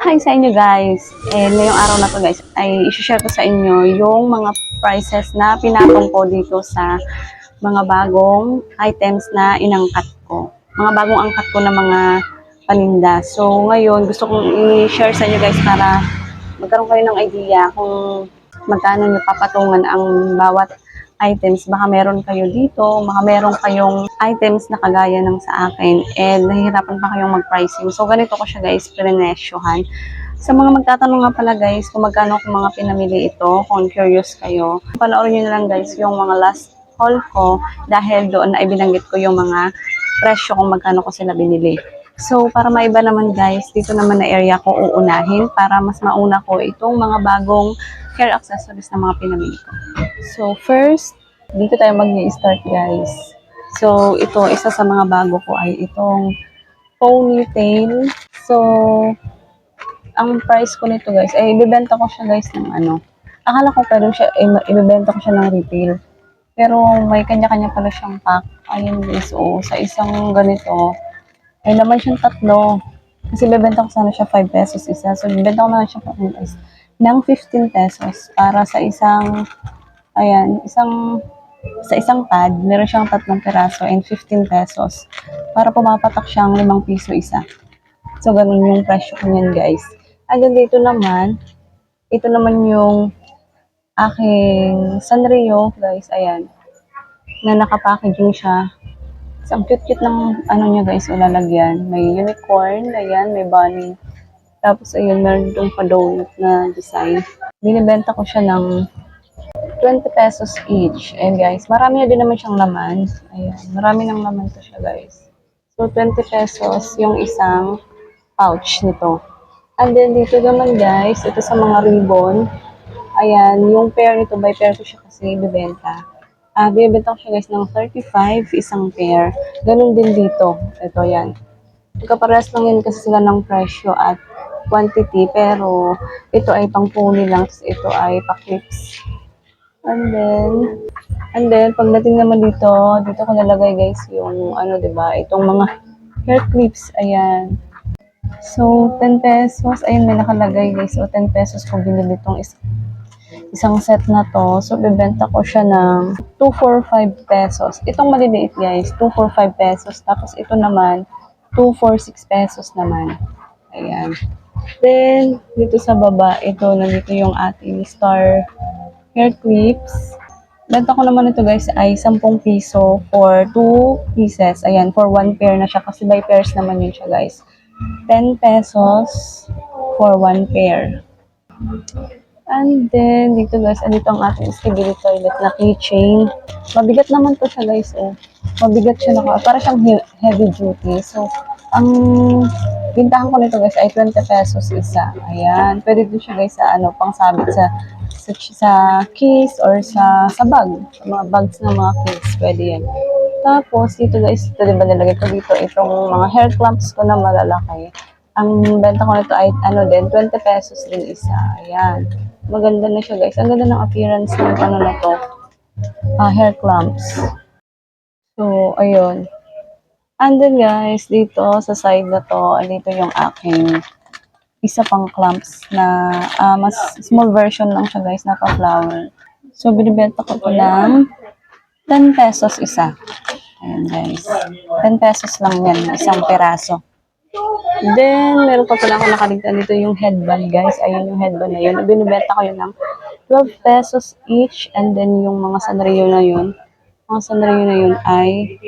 Hi sa inyo guys. Eh, ngayong araw na to guys, ay isi-share ko sa inyo yung mga prices na pinatong ko dito sa mga bagong items na inangkat ko. Mga bagong angkat ko na mga paninda. So, ngayon, gusto kong i-share sa inyo guys para magkaroon kayo ng idea kung magkano nyo papatungan ang bawat items. Baka meron kayo dito, baka meron kayong items na kagaya ng sa akin and nahihirapan pa kayong mag-pricing. So, ganito ko siya guys, prinesyohan. Sa mga magtatanong nga pala guys, kung magkano ko mga pinamili ito, kung curious kayo, panoorin nyo na lang guys yung mga last haul ko dahil doon na ibinanggit ko yung mga presyo kung magkano ko sila binili. So, para maiba naman guys, dito naman na area ko uunahin para mas mauna ko itong mga bagong hair accessories na mga pinamili ko. So, first, dito tayo mag-start guys. So, ito, isa sa mga bago ko ay itong ponytail. So, ang price ko nito guys, ay ibibenta ko siya guys ng ano. Akala ko pwede siya, i- ibibenta ko siya ng retail. Pero may kanya-kanya pala siyang pack. Ayun guys, oo, sa isang ganito, ay naman siyang tatlo. Kasi bebenta ko sana siya 5 pesos isa. So, bibenta ko na lang siya guys, ng 15 pesos para sa isang, ayan, isang, sa isang pad, meron siyang tatlong peraso and 15 pesos. Para pumapatak siyang 5 piso isa. So, ganun yung presyo niyan, guys. Hanggang dito naman, ito naman yung aking Sanrio, guys. Ayan. Na nakapackaging siya. So, ang cute-cute ng ano niya, guys, ilalagyan. May unicorn, ayan, may bunny. Tapos, ayun, meron itong pa-donut na design. Binibenta ko siya ng 20 pesos each. And guys, marami na din naman siyang laman. Ayan, marami ng laman to siya, guys. So, 20 pesos yung isang pouch nito. And then, dito naman, guys, ito sa mga ribbon. Ayan, yung pair nito, by pair ko siya kasi bibenta. Ah, bibenta ko siya, guys, ng 35 isang pair. Ganun din dito. Ito, yan. Kapares lang yan kasi sila ng presyo at quantity, pero ito ay pang pony lang, ito ay pa-clips. And then, and then, pagdating naman dito, dito ko nalagay guys yung, ano, ba itong mga hair clips, ayan. So, 10 pesos, ayun, may nakalagay guys, so 10 pesos kung binili itong is isang set na to. So, bibenta ko siya ng 245 pesos. Itong maliliit guys, 245 pesos. Tapos ito naman, 246 pesos naman. Ayan. Then, dito sa baba, ito, nandito yung ating star hair clips. Benta ko naman ito guys ay 10 piso for 2 pieces. Ayan, for 1 pair na siya kasi by pairs naman yun siya guys. 10 pesos for 1 pair. And then, dito guys, andito ang ating stability toilet na keychain. Mabigat naman to siya guys, oh. Mabigat siya naka, para siyang he- heavy duty. So, ang bintahan ko nito guys ay 20 pesos isa. Ayan. Pwede din siya guys sa ano, pang sabit sa sa, sa keys or sa sa bag. Sa mga bags ng mga kids. Pwede yan. Tapos, dito guys, ito diba nilagay ko dito itong mga hair clamps ko na malalaki. Ang benta ko nito ay ano din, 20 pesos din isa. Ayan. Maganda na siya guys. Ang ganda ng appearance ng ano na to. Ah, hair clamps. So, ayun. And then guys, dito sa side na to, dito yung aking isa pang clamps na ah, mas small version lang siya guys, naka flower. So, binibenta ko ito ng 10 pesos isa. Ayan guys. 10 pesos lang yan, isang peraso. Then, meron pa pala ako nakaligtan dito yung headband, guys. Ayun yung headband na yun. Binibenta ko yun ng 12 pesos each. And then, yung mga sanrio na yun, mga sanrio na yun ay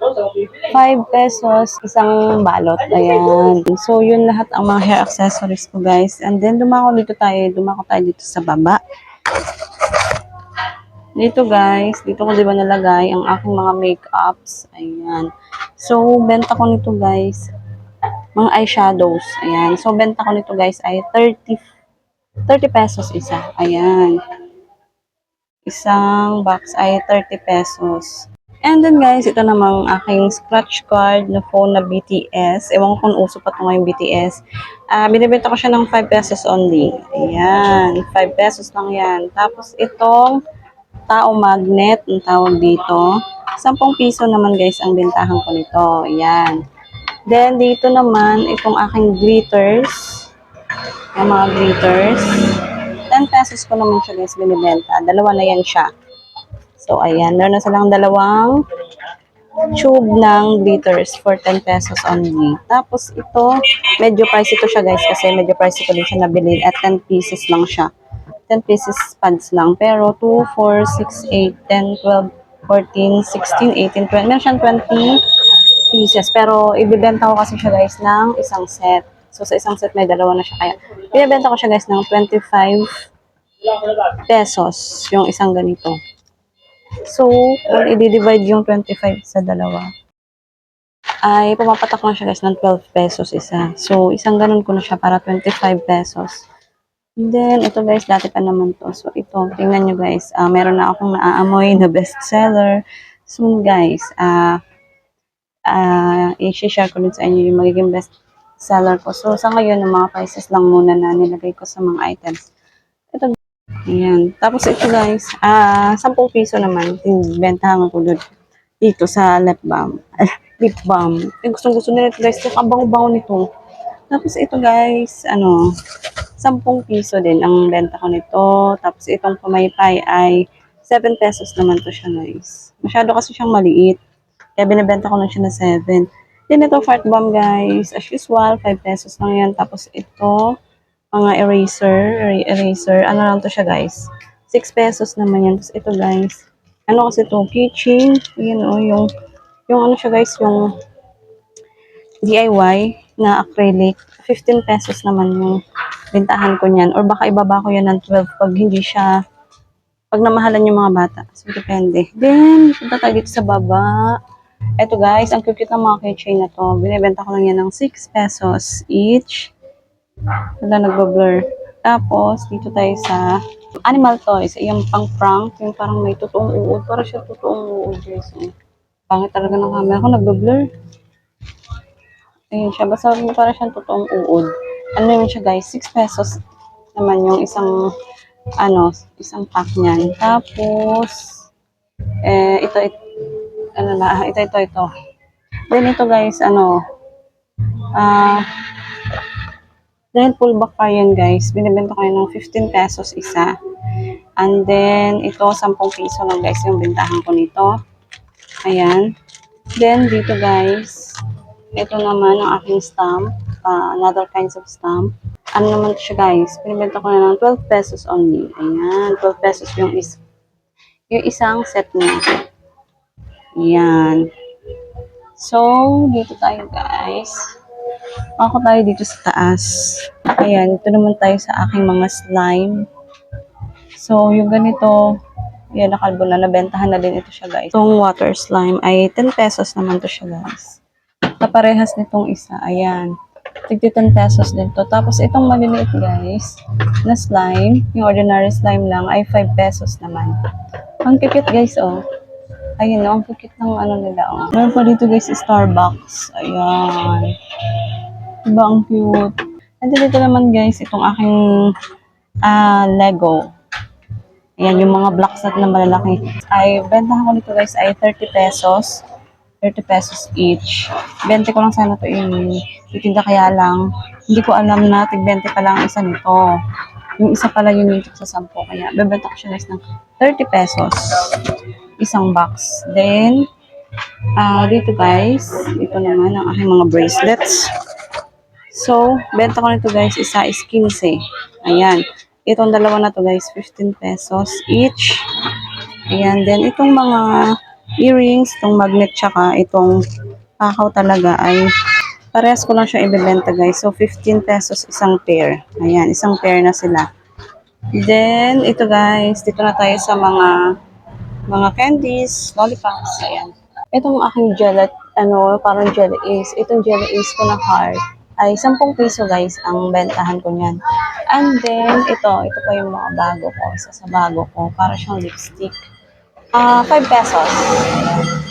5 pesos isang balot. Ayan. So, yun lahat ang mga hair accessories ko, guys. And then, dumako dito tayo. Dumako tayo dito sa baba. Dito guys, dito ko di ba nalagay ang aking mga makeups. Ayan. So, benta ko nito guys, mga eyeshadows. Ayan. So, benta ko nito guys ay 30, 30 pesos isa. Ayan. Isang box ay 30 pesos. And then guys, ito namang aking scratch card na phone na BTS. Ewan ko kung uso pa ito ngayong BTS. Ah, binibenta ko siya ng 5 pesos only. Ayan. 5 pesos lang yan. Tapos itong tao magnet, ang tawag dito. 10 piso naman guys ang bentahan ko nito. Ayan. Then, dito naman, itong aking glitters. Yung mga glitters. 10 pesos ko naman siya guys binibenta. Dalawa na yan siya. So, ayan. Meron na silang dalawang tube ng glitters for 10 pesos only. Tapos, ito, medyo pricey to siya guys kasi medyo pricey ko din siya nabili at 10 pieces lang siya. 10 pieces pads lang. Pero 2, 4, 6, 8, 10, 12, 14, 16, 18, 20. Meron siyang 20 pieces. Pero ibibenta ko kasi siya guys ng isang set. So sa isang set may dalawa na siya. Kaya binibenta ko siya guys ng 25 pesos yung isang ganito. So kung i-divide yung 25 sa dalawa, ay pumapatak lang siya guys ng 12 pesos isa. So isang ganun ko na siya para 25 pesos. Then, ito guys, dati pa naman to. So, ito, tingnan nyo guys, ah, meron na akong naaamoy na bestseller. Soon guys, ah, ah, i-share ko din sa inyo yung magiging best seller ko. So, sa ngayon, yung mga prices lang muna na nilagay ko sa mga items. Ayan. Tapos ito guys, ah, 10 piso naman, bentahan ko doon dito sa lip balm. lip balm. Eh, gustong gusto nila ito guys, ito kabango-bango nito. Tapos ito guys, ano, 10 piso din ang benta ko nito. Tapos itong pamaypay ay 7 pesos naman to siya guys. Masyado kasi siyang maliit. Kaya binibenta ko lang siya na 7. Then ito fart bomb guys. As usual, 5 pesos lang yan. Tapos ito, mga eraser, er- eraser. Ano lang to siya guys. 6 pesos naman yan. Tapos ito guys. Ano kasi to Keychain. Yan o, yung, yung ano siya guys, yung DIY na acrylic. 15 pesos naman yung bintahan ko niyan. Or baka ibaba ko yan ng 12 pag hindi siya, pag namahalan yung mga bata. So, depende. Then, punta tayo sa baba. Eto guys, ang cute ng mga keychain na to. Binibenta ko lang yan ng 6 pesos each. Wala nagbablur. Tapos, dito tayo sa animal toys. Yung pang prank, yung parang may totoong uod. Para siya totoong uod guys. Oh. Pangit talaga ng camera ko, nagbablur. Ayun siya. Basta para siyang totoong uod. Ano yun siya guys? 6 pesos naman yung isang ano, isang pack niyan. Tapos, eh, ito, ito, ano na, ah, ito, ito, ito. Then ito guys, ano, ah, dahil full back pa yan guys, binibenta ko yan ng 15 pesos isa. And then, ito, 10 piso lang guys yung bintahan ko nito. Ayan. Then, dito guys, ito naman ang aking stamp. ah, another kinds of stamp. Ano naman siya guys? Pinibenta ko na ng 12 pesos only. Ayan, 12 pesos yung is yung isang set niya. Ayan. So, dito tayo guys. Ako tayo dito sa taas. Ayan, ito naman tayo sa aking mga slime. So, yung ganito, yan, nakalbo na, nabentahan na din ito siya guys. Itong water slime ay 10 pesos naman to siya guys. Kaparehas nitong isa, ayan. Tigti 10 pesos din to. Tapos itong maliliit guys, na slime, yung ordinary slime lang, ay 5 pesos naman. Ang cute guys, oh. Ayun, oh, ang cute ng ano nila, oh. Meron pa dito guys, Starbucks. Ayan. Diba, ang cute. And dito naman guys, itong aking ah Lego. Ayan, yung mga blocks na malalaki. Ay, bentahan ko nito guys ay 30 pesos. 30 pesos each. 20 ko lang sana to itinda kaya lang. Hindi ko alam na tig 20 pa lang ang isa nito. Yung isa pala yung nito sa 10. Kaya bebenta ko siya guys ng 30 pesos. Isang box. Then, ah dito guys, ito naman ang aking mga bracelets. So, benta ko nito guys, isa is 15. Ayan. Itong dalawa na to guys, 15 pesos each. Ayan. Then, itong mga earrings, itong magnet, tsaka itong pakaw talaga ay parehas ko lang siya ibebenta guys. So, 15 pesos isang pair. Ayan, isang pair na sila. Then, ito guys, dito na tayo sa mga mga candies, lollipops, ayan. Itong aking jelly, ano, parang jelly ace. Itong jelly ace ko na heart ay 10 piso guys ang bentahan ko niyan. And then, ito, ito pa yung mga bago ko. Isa sa bago ko, para siyang lipstick. Ah, 5 pesos.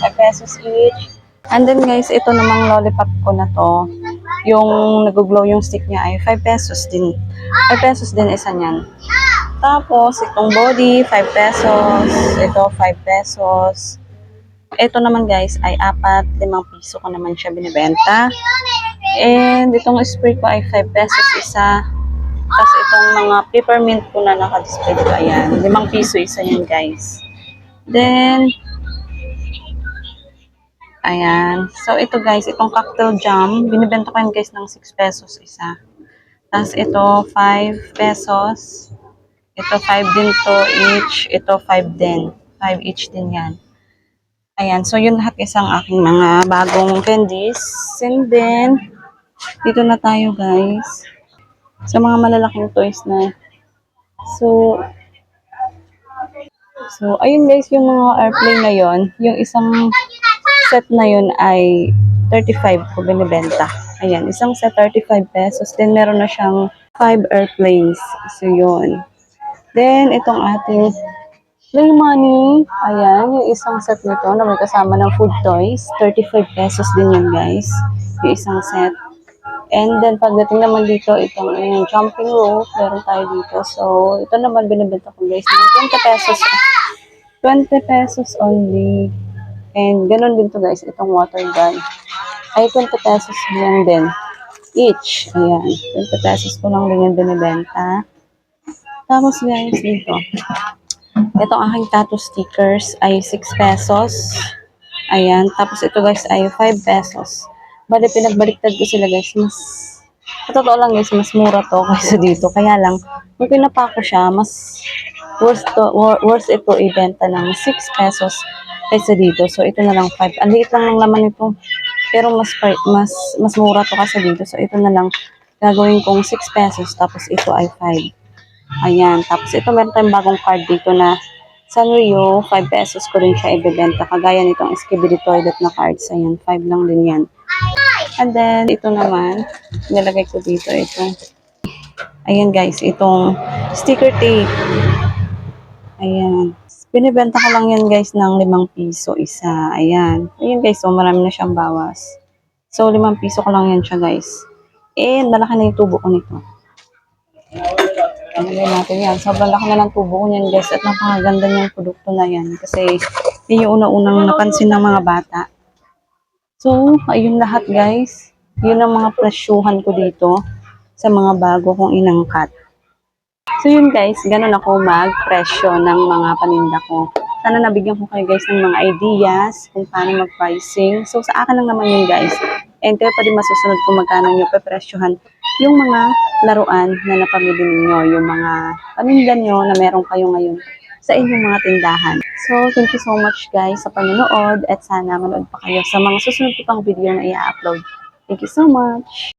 5 pesos each. And then guys, ito namang lollipop ko na to. Yung nag-glow yung stick niya ay 5 pesos din. 5 pesos din isa niyan. Tapos, itong body, 5 pesos. Ito, 5 pesos. Ito naman guys ay apat, limang piso ko naman siya binibenta. And itong spray ko ay 5 pesos isa. Tapos itong mga peppermint ko na naka-display ko, ayan. Limang piso isa yan guys. Then, ayan. So ito guys, itong cocktail jam, binibenta ko yan guys ng 6 pesos isa. Tapos ito, 5 pesos. Ito, 5 din to each. Ito, 5 din. 5 each din yan. Ayan, so yun lahat isang aking mga bagong candies. And then, dito na tayo guys. Sa mga malalaking toys na. So, so ayun guys, yung mga airplane na yon yung isang set na yun ay 35 ko binibenta. Ayan, isang set 35 pesos. Then meron na siyang 5 airplanes. So yun. Then, itong ating Play money. Ayan, yung isang set nito na may kasama ng food toys. 35 pesos din yun, guys. Yung isang set. And then, pagdating naman dito, itong yung jumping rope, meron tayo dito. So, ito naman binibenta ko, guys, ng 20 pesos. 20 pesos only. And ganun din to guys, itong water gun. Ay, 20 pesos lang din. Each. Ayan. 20 pesos ko lang din yung binibenta. Tapos guys, dito. Itong aking tattoo stickers ay 6 pesos. Ayan. Tapos ito guys ay 5 pesos. Bali, pinagbaliktad ko sila guys. Mas, totoo lang guys, mas mura to kaysa dito. Kaya lang, nung pinapa ko siya, mas worth, to, wor- worth ito ibenta ng 6 pesos kaysa dito. So, ito na lang 5. Ang liit lang ng laman nito. Pero mas, mas, mas mura to kaysa dito. So, ito na lang gagawin kong 6 pesos. Tapos, ito ay 5. Ayan. Tapos ito meron tayong bagong card dito na Sanrio, 5 pesos ko rin siya ibebenta. Kagaya nitong Skibidi Toilet na cards. Ayan, 5 lang din yan. And then, ito naman, nilagay ko dito ito. Ayan guys, itong sticker tape. Ayan. Binibenta ko lang yan guys ng 5 piso isa. Ayan. Ayan guys, so marami na siyang bawas. So, 5 piso ko lang yan siya guys. And, malaki na yung tubo ko nito. Ano natin yan. Sobrang laki na ng tubo ko niyan guys at napakaganda niyang produkto na yan kasi yun yung una-unang napansin ng mga bata. So, ayun lahat guys. Yun ang mga presyuhan ko dito sa mga bago kong inangkat. So yun guys, ganun ako mag-presyo ng mga paninda ko. Sana nabigyan ko kayo guys ng mga ideas kung paano mag-pricing. So sa akin lang naman yun guys. And kayo pa din masusunod kung magkano nyo pepresyohan yung mga laruan na napamili ninyo, yung mga paninda nyo na meron kayo ngayon sa inyong mga tindahan. So, thank you so much guys sa panonood at sana manood pa kayo sa mga susunod ko pang video na i-upload. Thank you so much!